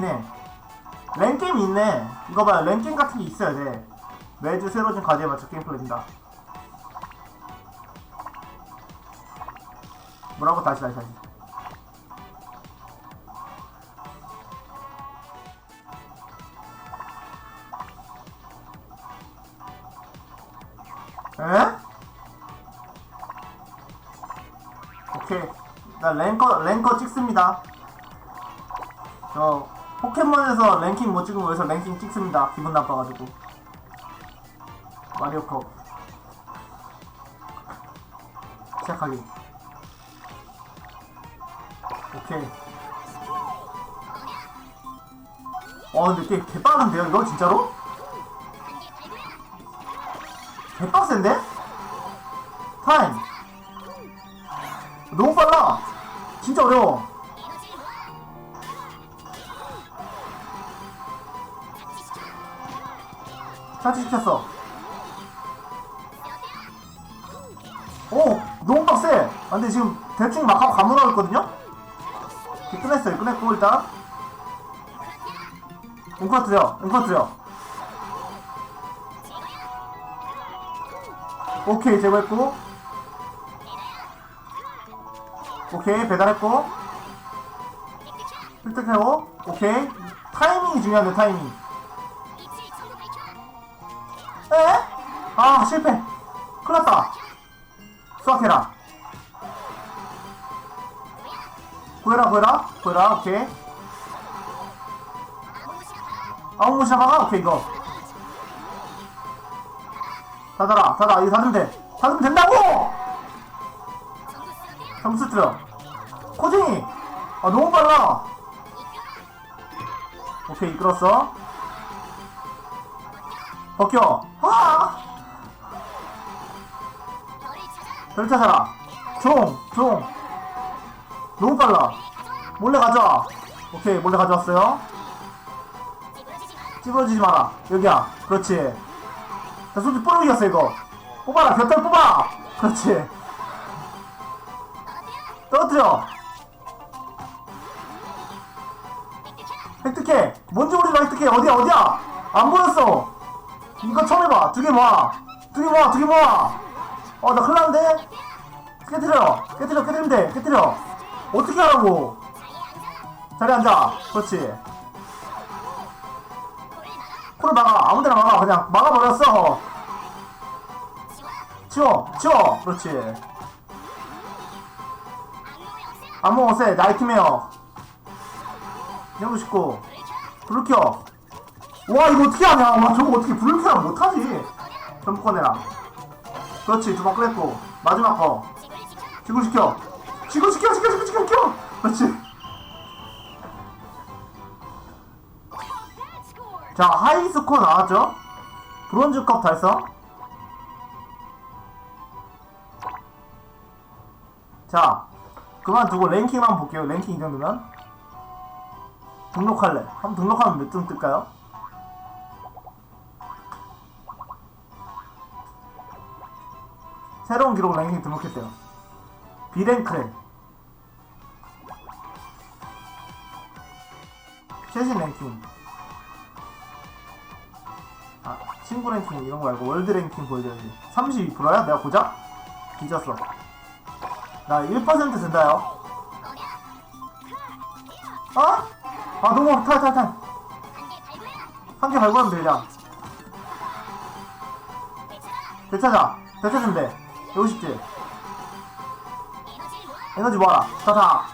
있네. 랭게임이 있네. 이거 봐요. 랭게임 같은 게 있어야 돼. 매주 새로워진 과제에 맞춰 게임 플레이입니다. 뭐라고 다시 다시 다시. 에? 오케이. 나 랭커, 랭커 찍습니다. 저, 포켓몬에서 랭킹 못 찍으면 여기서 랭킹 찍습니다. 기분 나빠가지고. 마리오 컵. 시작하기. 오케이. 와, 근데 꽤 개빠른데요, 이거? 진짜로? 개빡센데? 시켰어. 오! 너무 빡세! 아, 근데 지금 대충 막 하고 가물어 있거든요? 끝냈어요. 끝냈고, 일단. 응커트려, 응커트려. 오케이, 제거했고. 오케이, 배달했고. 획득하고. 오케이. 타이밍이 중요한데, 타이밍. 아, 실패. 큰일 났다. 수학해라. 구해라, 구해라. 구해라, 오케이. 아무 무시나 막아? 오케이, 이거. 닫아라, 닫아. 이거 닫으면 돼. 닫으면 된다고! 점수 틀어. 코딩이! 아, 너무 빨라. 오케이, 이끌었어. 벗겨. 아! 별 찾아라. 종, 종. 너무 빨라. 몰래 가져와. 오케이, 몰래 가져왔어요. 찌부러지지 마라. 여기야. 그렇지. 자, 손좀 뿌리겼어, 이거. 뽑아라, 곁털 뽑아! 그렇지. 떨어뜨려. 획득해. 뭔지 모르지만 획득해. 어디야, 어디야? 안 보였어. 이거 처음 해봐. 두 개 모아. 두 개 모아, 두 개 모아. 어, 나 큰일 났는데? 깨뜨려. 깨뜨려, 깨뜨리면 돼. 깨뜨려. 어떻게 하라고? 자리 앉아. 그렇지. 코를 막아. 아무 데나 막아. 그냥 막아버렸어. 치워. 치워. 그렇지. 안무 옷에 나이트메어. 이러고 싶고. 불을 켜. 와, 이거 어떻게 하냐. 와, 저거 어떻게 불을 켜라 못하지. 전부 꺼내라. 그렇지. 두번 꺼냈고. 마지막 거. 지구시켜. 지구시켜, 시켜, 시켜, 시켜, 시켜. 그렇지. 자, 하이스코어 나왔죠? 브론즈컵 달성. 자, 그만두고 랭킹 한번 볼게요. 랭킹 이 정도면. 등록할래. 한번 등록하면 몇 등 뜰까요? 새로운 기록 랭킹 등록했대요. 비랭크래. 최신 랭킹. 아, 친구 랭킹 이런 거 말고 월드 랭킹 보여줘야지. 32%야? 내가 고작? 뒤졌어. 나 1% 된다요. 어? 아, 너무 탈, 탈, 탈. 한 개 발굴하면 되자. 되찾아. 되찾으면 돼. 여기 싶지? 에너지 모아라. 다, 다.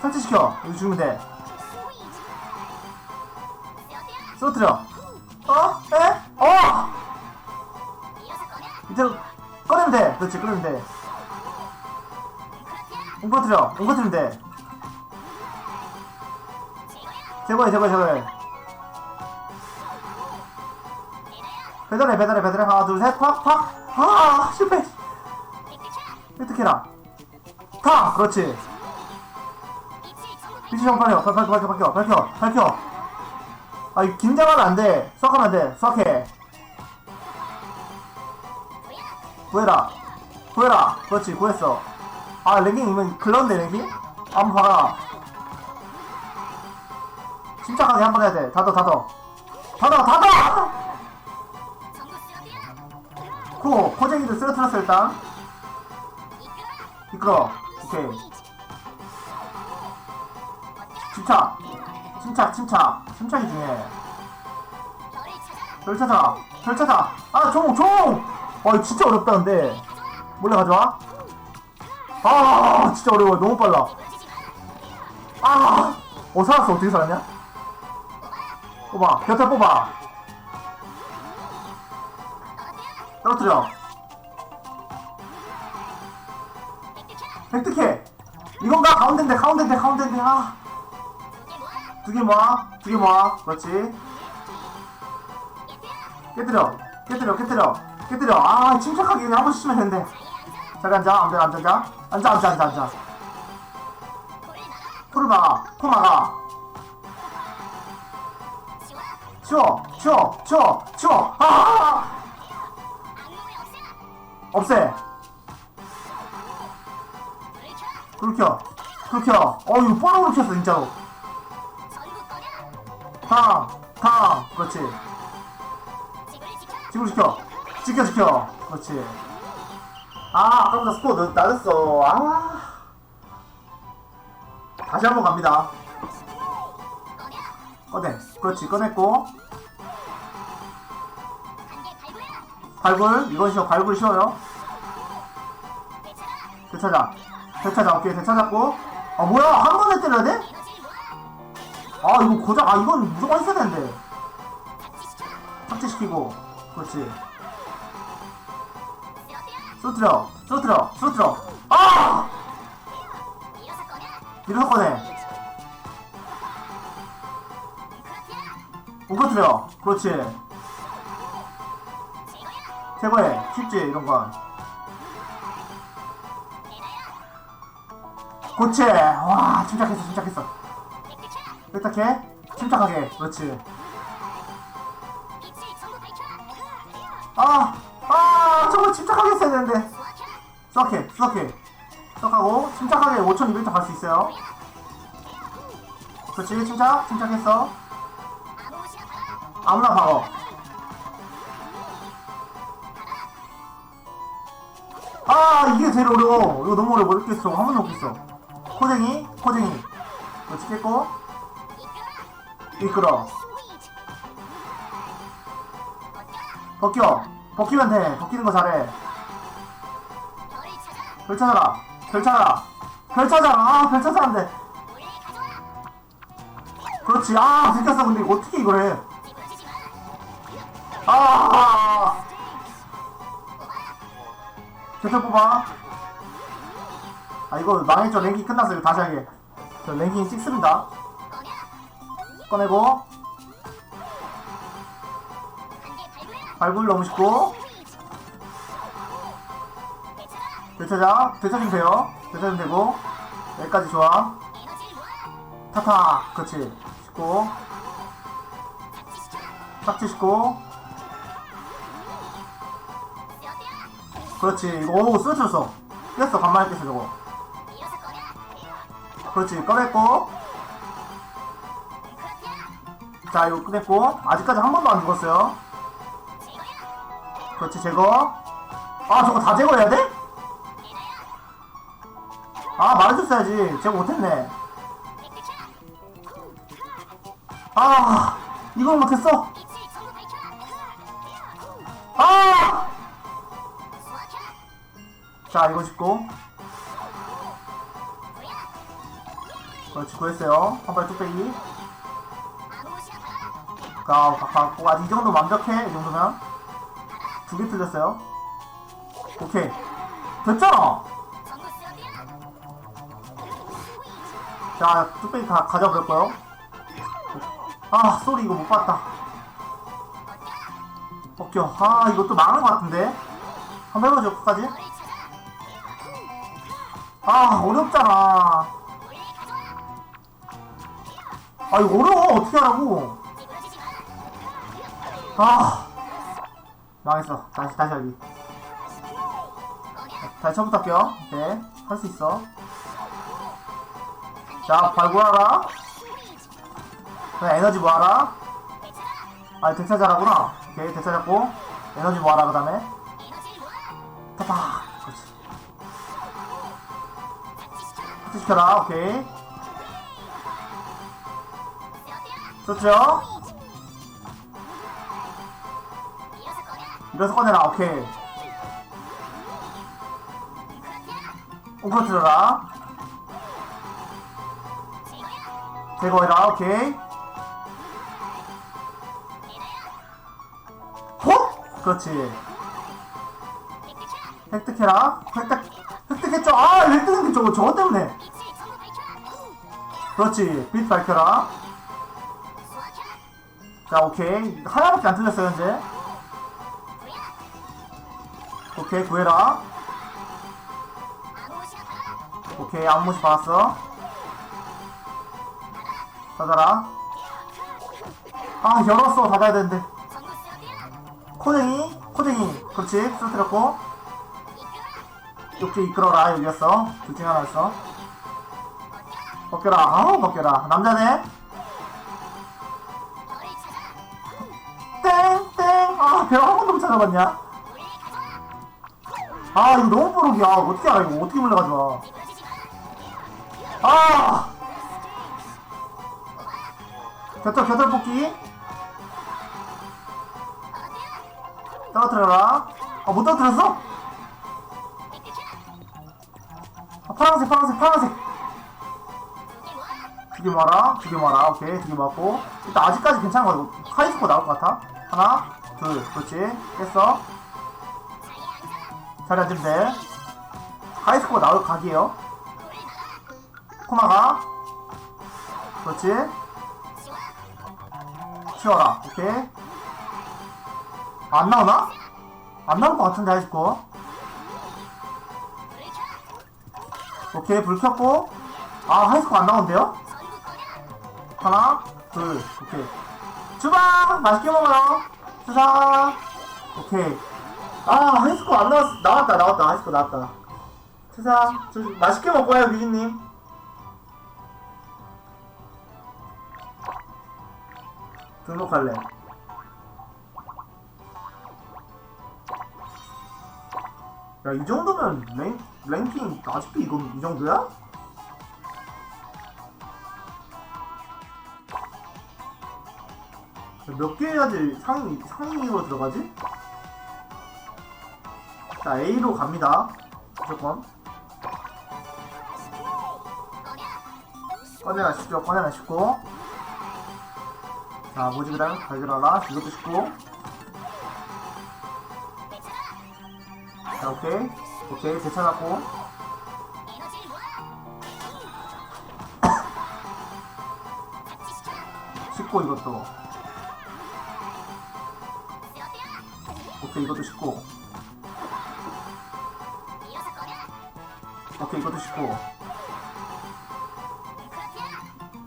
설치시켜. 여기 죽으면 돼. 쏘트려. 어? 에? 어! 밑으로 꺼내면 돼. 그렇지, 꺼내면 돼. 웅퍼트려. 웅퍼트리면 돼. 제거해, 제거해, 제거해. 배달해, 배달해, 배달해. 하나, 둘, 셋, 팍, 팍. 아, 실패. 획득해라. 타! 그렇지. 빛이 정판이요. 밝혀, 밝혀, 밝혀, 밝혀, 밝혀. 아, 이 긴장하면 안 돼. 수학하면 안 돼. 수학해. 구해라. 구해라. 그렇지, 구했어. 아, 랭킹 이면 글렀네, 랭킹? 한번 봐라. 침착하게 한 번 해야 돼 닫어 닫어 닫어 닫어 코 코쟁이들 쓰러뜨렸어 일단 미끄러 오케이. 침착. 침착 침착. 침착이 중요해. 별 찾아 별 찾아 아 종 종 와 이거 진짜 어렵다 근데. 몰래 가져와? 아 진짜 어려워. 너무 빨라. 아 어 살았어. 어떻게 살았냐? 뽑아. 곁에 뽑아. 떨어뜨려 획득해. 이건가? 가운데인데 가운데인데 가운데인데. 아두 개 모아. 두 개 모아. 그렇지. 깨뜨려. 깨뜨려 깨뜨려. 깨뜨려. 아 침착하게 그냥 한 번씩 치면 되는데 자리 앉아. 앉아 앉아 앉아. 앉아 앉아 앉아 앉아. 코를 막아. 코 막아. 치워 치워 치워 치워. 아! 없애 불 켜. 어, 이거 뽀로로 켰어, 진짜로. 탕, 탕. 그렇지. 지금 지켜. 지켜, 지켜. 그렇지. 아, 아까보다 스코어 늦- 낮았어. 아. 다시 한번 갑니다. 꺼내. 그렇지, 꺼냈고. 발굴. 이건 쉬워. 발굴 쉬워요. 되찾아. 되찾아. 오케이, 되찾았고. 아, 뭐야? 한 번에 때려야 돼? 아, 이거 고작, 아, 이건 무조건 했어야 되는데. 삭제시키고. 그렇지. 쏘트려. 쏘트려. 쏘트려. 아! 밀어서 꺼내. 웅커트려. 그렇지. 제거해. 쉽지, 이런 건. 고치! 와, 침착했어, 침착했어. 획득해. 침착하게. 그렇지. 아! 아! 저거 침착하게 했어야 되는데. 수학해, 수학해. 수학하고, 침착하게 5200점 갈 수 있어요. 그렇지, 침착, 침착했어. 아무나 박어. 아, 이게 제일 어려워. 이거 너무 어려워. 못 읽겠어. 한 번도 못 읽겠어. 코쟁이, 코쟁이. 그렇지, 깼고. 이끌어. 벗겨. 벗기면 돼. 벗기는 거 잘해. 별 찾아라. 별 찾아라. 별 찾아라. 아, 별 찾아야 돼. 그렇지. 아, 들켰어. 근데 어떻게 이걸 해. 아! 대표 뽑아. 아, 이거 망했죠. 랭킹 끝났어. 이거 다시 하게. 저 랭킹 찍습니다. 꺼내고. 발굴 너무 쉽고. 되찾아. 되찾으면 돼요. 되찾으면 되고. 여기까지 좋아. 타타. 그렇지. 쉽고. 삭제시고. 그렇지. 이거, 오, 쓰러졌어. 깼어. 간만에 깼어, 저거. 그렇지. 꺼냈고. 자, 이거 꺼냈고. 아직까지 한 번도 안 죽었어요. 그렇지, 제거. 아, 저거 다 제거해야 돼? 아, 말해줬어야지. 제거 못했네. 아, 이걸 못했어? 아! 자, 이거 짚고. 그렇지, 구했어요. 한발 뚝배기. 가, 갖고, 아직 이 정도 완벽해. 이 정도면. 두 개 틀렸어요. 오케이. 됐잖아! 자, 뚝배기 다 가져버릴 거요. 아, 쏘리 이거 못 봤다. 벗겨. 아, 이것도 망한 것 같은데? 한번 해보죠, 끝까지. 아, 어렵잖아. 아, 이거 어려워. 어떻게 하라고. 아, 망했어. 다시, 다시 하기. 다시 처음부터 할게요. 네, 할수 있어. 자, 발굴하라. 그냥 에너지 모아라. 아, 대차 잘하구나. 오케이, 대차 잡고. 에너지 모아라, 그 다음에. 타파. 그렇지. 합체시켜라, 오케이. 좋죠? 이래서 꺼내라, 오케이. 웅크러뜨려라. 제거해라, 오케이. 호! 그렇지. 획득해라. 획득, 획득했죠? 아, 획득한 게 저거, 저거 때문에. 그렇지. 빛 밝혀라. 자, 오케이. 하나밖에 안 틀렸어요, 현재. 오케이, 구해라. 오케이, 암무시 받았어. 닫아라. 아, 열었어. 닫아야 되는데. 코댕이, 코댕이. 그렇지. 쓰러뜨렸고. 욕지 이끌어라. 여기였어. 둘 중에 하나였어. 벗겨라. 아우, 벗겨라. 남자네. 찾아봤냐? 아, 이거 너무 뽀록이야. 어떻게 알아, 이거. 어떻게 몰라가지고. 아! 곁털, 곁털 뽑기. 떨어뜨려라. 아, 못 떨어뜨렸어? 아, 파란색, 파란색, 파란색. 두개 모아라, 두개 모아라. 오케이, 두개 모았고. 일단 아직까지 괜찮은 거 같고. 하이스코 나올 것 같아. 하나, 둘, 그렇지. 깼어. 자리 앉으면 돼. 하이스코 나올 각이에요. 코마가. 그렇지. 치워라. 오케이. 아, 안 나오나? 안 나올 것 같은데, 하이스코. 오케이, 불 켰고. 아, 하이스코 안 나온대요? 하나, 둘, 오케이. 주방! 맛있게 먹어요! 주상! 오케이. 아, 하이스코 안 나왔어. 나왔다, 나왔다. 하이스코 나왔다. 주상, 주, 맛있게 먹어요, 미진님. 등록할래. 야, 이 정도면 랭, 랭킹 아직도 이거 이 정도야? 몇 개 해야지 상위, 상위로 들어가지? 자, A로 갑니다. 무조건. 꺼내놔십시오, 꺼내놔십고. 자, 뭐지, 그 다음 발견하라. 이것도 쉽고. 자, 오케이. 오케이, 되찾았고. 쉽고, 이것도. 오케이, 이것도 쉽고. 오케이, 이것도 쉽고.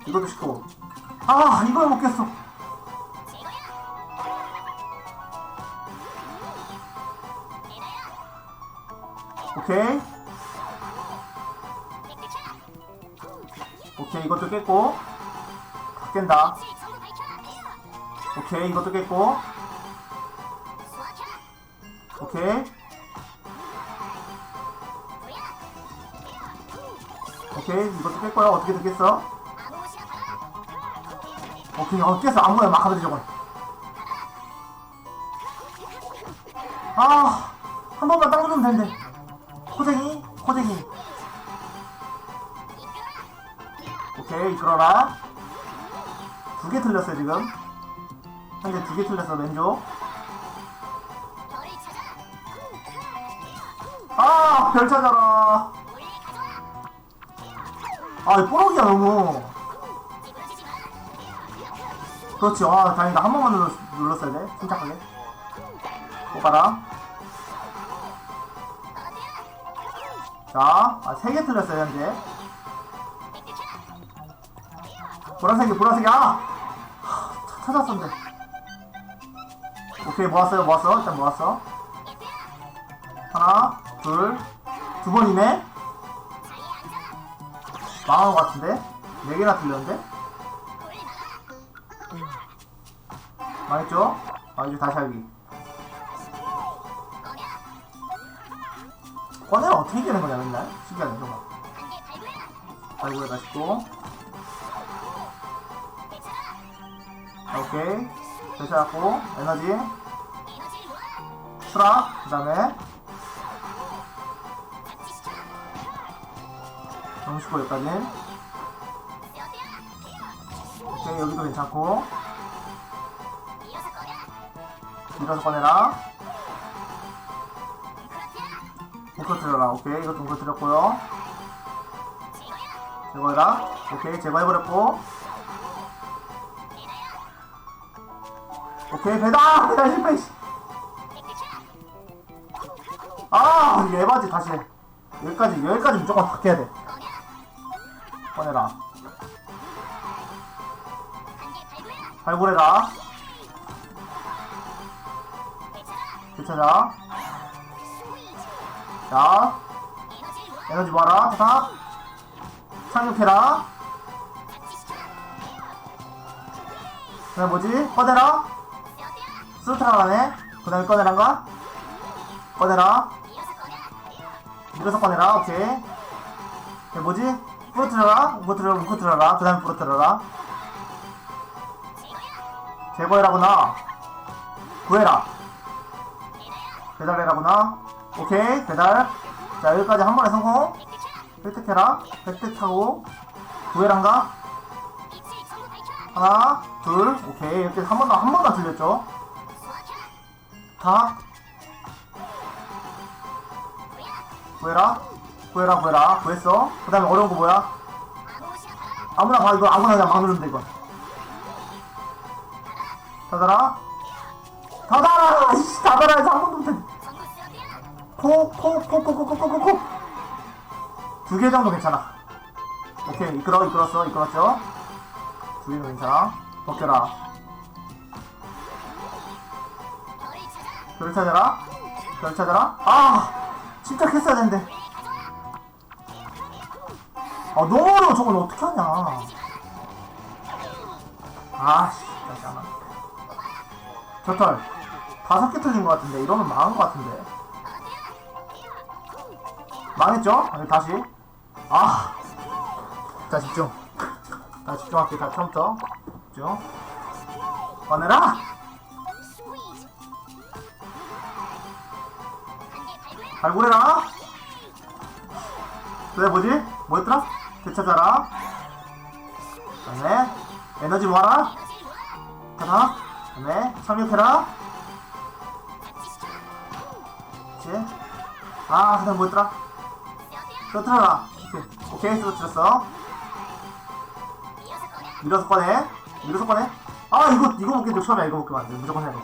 이것도 쉽고. 아, 이걸 못 깼어. 오케이. 오케이, 이것도 깼고. 다 깬다. 오케이, 이것도 깼고. 오케이. 오케이, 이것도 깼고요. 어떻게 됐겠어? 오케이, 어, 깼어. 아무거나 막 하면 저걸. 아, 한 번만 땅 주면 되는데. 코쟁이, 코쟁이. 오케이, 이끌어라. 두 개 틀렸어요, 지금. 현재 두 개 틀렸어, 왼쪽. 아, 별 찾아라. 아, 이 뽀록이야, 너무. 그렇지, 아, 다행이다. 한 번만 눌렀, 눌렀어야 돼. 침착하게. 또 가라. 자, 아, 세 개 틀렸어요, 현재. 보라색이, 보라색이, 아! 하, 차- 찾았었는데. 오케이, 모았어요, 모았어. 일단 모았어. 하나, 둘, 두 번이네? 망한 것 같은데? 네 개나 틀렸는데? 망했죠? 아 이제 다시 하기 꺼내면 어떻게 되는 거냐 맨날 신기하네 저거 다시 또 오케이 되찾았고 에너지 수락 그 다음에 정식고 여기까지 오케이 여기도 괜찮고. 밀어서 꺼내라. 틀어라. 오케이 뭉커 틀었고요. 제거해라. 오케이 제거해버렸고. 오케이 배달! 배달 실패 씨. 아 에바지 다시. 해. 여기까지 여기까지 무조건 바뀌어야 돼 꺼내라. 발굴해라. 되찾아? 자. 에너지 모아라. 자. 착륙해라. 그 다음 뭐지? 꺼내라. 스루트라 가네 그 다음에 꺼내란가 꺼내라. 밀어서 꺼내라. 오케이. 그 뭐지 부러뜨려라? 부러뜨려라 부러뜨려라? 그 다음에 부러뜨려라? 제거해라구나. 구해라. 배달해라구나. 오케이 배달. 자 여기까지 한 번에 성공. 획득해라. 획득하고 구해란가? 하나 둘 오케이. 이렇게 한 번도 한 번도 안 틀렸죠? 다? 구해라 구해라 구해라. 구했어? 그 다음에 어려운 거 뭐야? 아무나 봐 이거. 아무나 그냥 막 누르면 돼 이거. 닫아라. 닫아라! 이씨 닫아라. 해서 한 번도 못했네. 코코코코코코코코코. 두개 정도 괜찮아. 오케이. 이끌어 이끌었어. 이끌었죠? 두 개는 괜찮아. 벗겨라. 별 찾아라. 별 찾아라. 아! 침착했어야 되는데 아 너무 어려워 저건 어떻게 하냐. 아씨 하네 저털 다섯 개 틀린 것 같은데 이러면 망한 것 같은데. 망했죠? 아니, 다시. 아, 자 집중. 자 집중할게. 다 처음부터. 집중. 꺼내라! 발굴해라! 그래 뭐지? 뭐였더라? 되찾아라 그 다음에 에너지 모아라. 하나 그 다음에 착륙해라. 그치? 아 그다음 뭐였더라? 쓰러뜨려라. 오케이 쓰러뜨렸어. 밀어서 꺼내. 밀어서 꺼내. 아 이거 이거 먹기 좀 처음에 이거 먹기만. 안돼 무조건 해야 돼.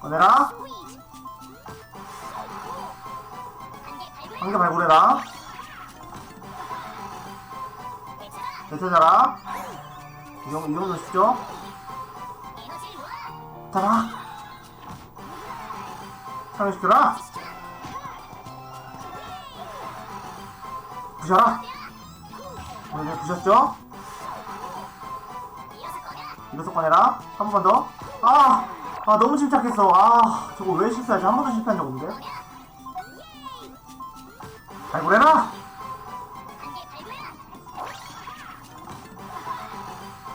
꺼내라. 한개 발굴해라 되찾아라? 이 정도, 이 정도 쉽죠? 타라? 참여시켜라? 부셔라? 오늘 부셨죠? 이것도 꺼내라. 한 번 더. 아! 아 너무 침착했어. 아 저거 왜 실수하지? 한 번도 실패한 적 없는데? 발굴해라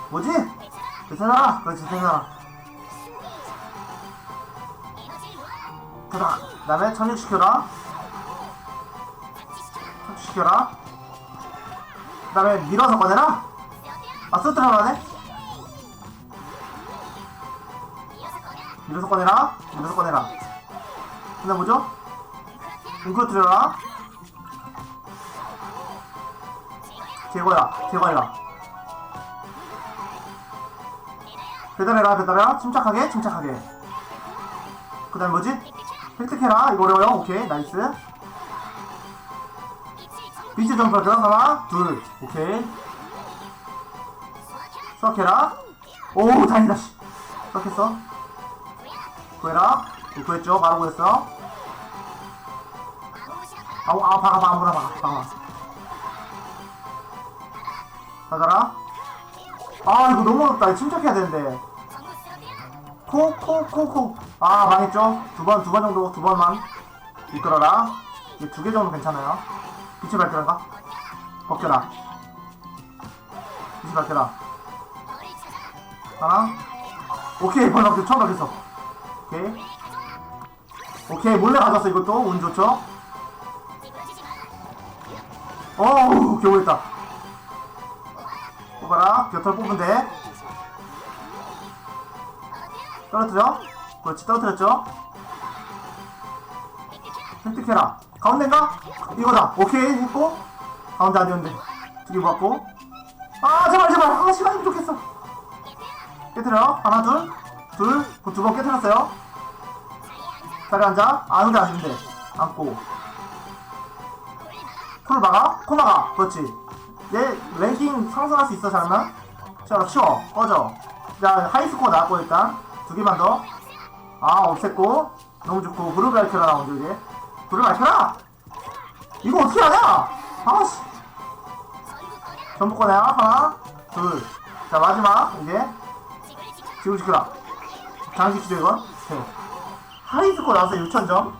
뭐지? 괜찮아? 그렇지 괜찮아. 타다. 그 다음에 착륙시켜라. 착륙시켜라. 그 다음에 밀어서 꺼내라. 아 쓰트라가네 밀어서 꺼내라. 밀어서 꺼내라. 근데 뭐죠? 웅크러뜨려라. 제거야. 제거해라 배달해라 배달해라. 침착하게 침착하게. 그 다음 뭐지? 획득해라. 이거 어려워요. 오케이 나이스. 비치 점프 들어 하나 둘 오케이. 수학해라. 오 다행이다 씨. 수학했어. 구해라. 오, 구했죠? 바로 구했어. 아우 아 박아 박아 아무나 박아. 박아 받아라 아 이거 너무 어렵다. 침착해야 되는데. 코 코 코코. 아 망했죠? 두 번 두 번 정도 두 번만 이끌어라. 이게 두 개 정도 괜찮아요. 빛을 밝혀라가 벗겨라. 빛을 밝혀라. 하나. 오케이 벌써 그 처음 밝혔어. 오케이. 오케이 몰래 가졌어 이것도. 운 좋죠? 어우 겨우 했다 뽑아라. 곁털 뽑으면 돼 떨어뜨려. 그렇지 떨어뜨렸죠? 획득해라. 가운데인가? 이거다. 오케이 했고. 가운데 아니었는데. 두개 모았고. 아 제발 제발. 아 시간이 부족했어. 깨트려. 하나 둘 둘 두 번 깨트렸어요. 자리 앉아. 아는데 아닌데. 앉고. 콜 막아? 코 막아. 그렇지 얘 랭킹 상승할 수 있어 잘하면 자 치워. 꺼져. 자 하이스코어 나왔고 일단. 두 개만 더아 없앴고. 너무 좋고. 불을 밝혀라 나오죠 이제 불을 밝혀라! 이거 어떻게 하냐? 아씨. 전부 꺼내야 하나 둘자 마지막 이제. 지금 지켜라. 장식시죠 이건. 네. 하이스코어 나와서 6천점.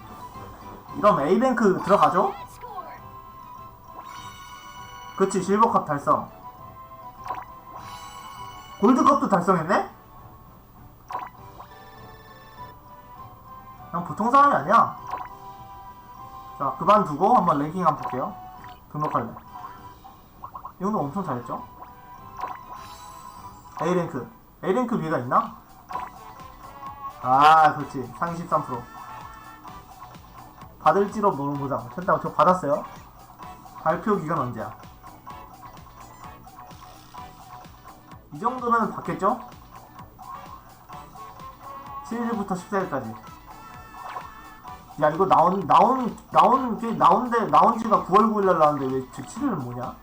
이러면 A뱅크 들어가죠 그치 실버컵 달성. 골드컵도 달성했네? 그냥 보통 사람이 아니야. 자 그만두고 한번 랭킹 한번 볼게요. 등록할래. 이 정도 엄청 잘했죠? A랭크. A랭크 위가 있나? 아 그렇지. 상위 13% 받을지로 모르보자 됐다 저 받았어요. 발표 기간 언제야? 이 정도면 받겠죠? 7일부터 14일까지. 야 이거 나온 나온 나온 게 나온데 나온 지가 9월 9일 날 나왔는데 왜 7일은 뭐냐?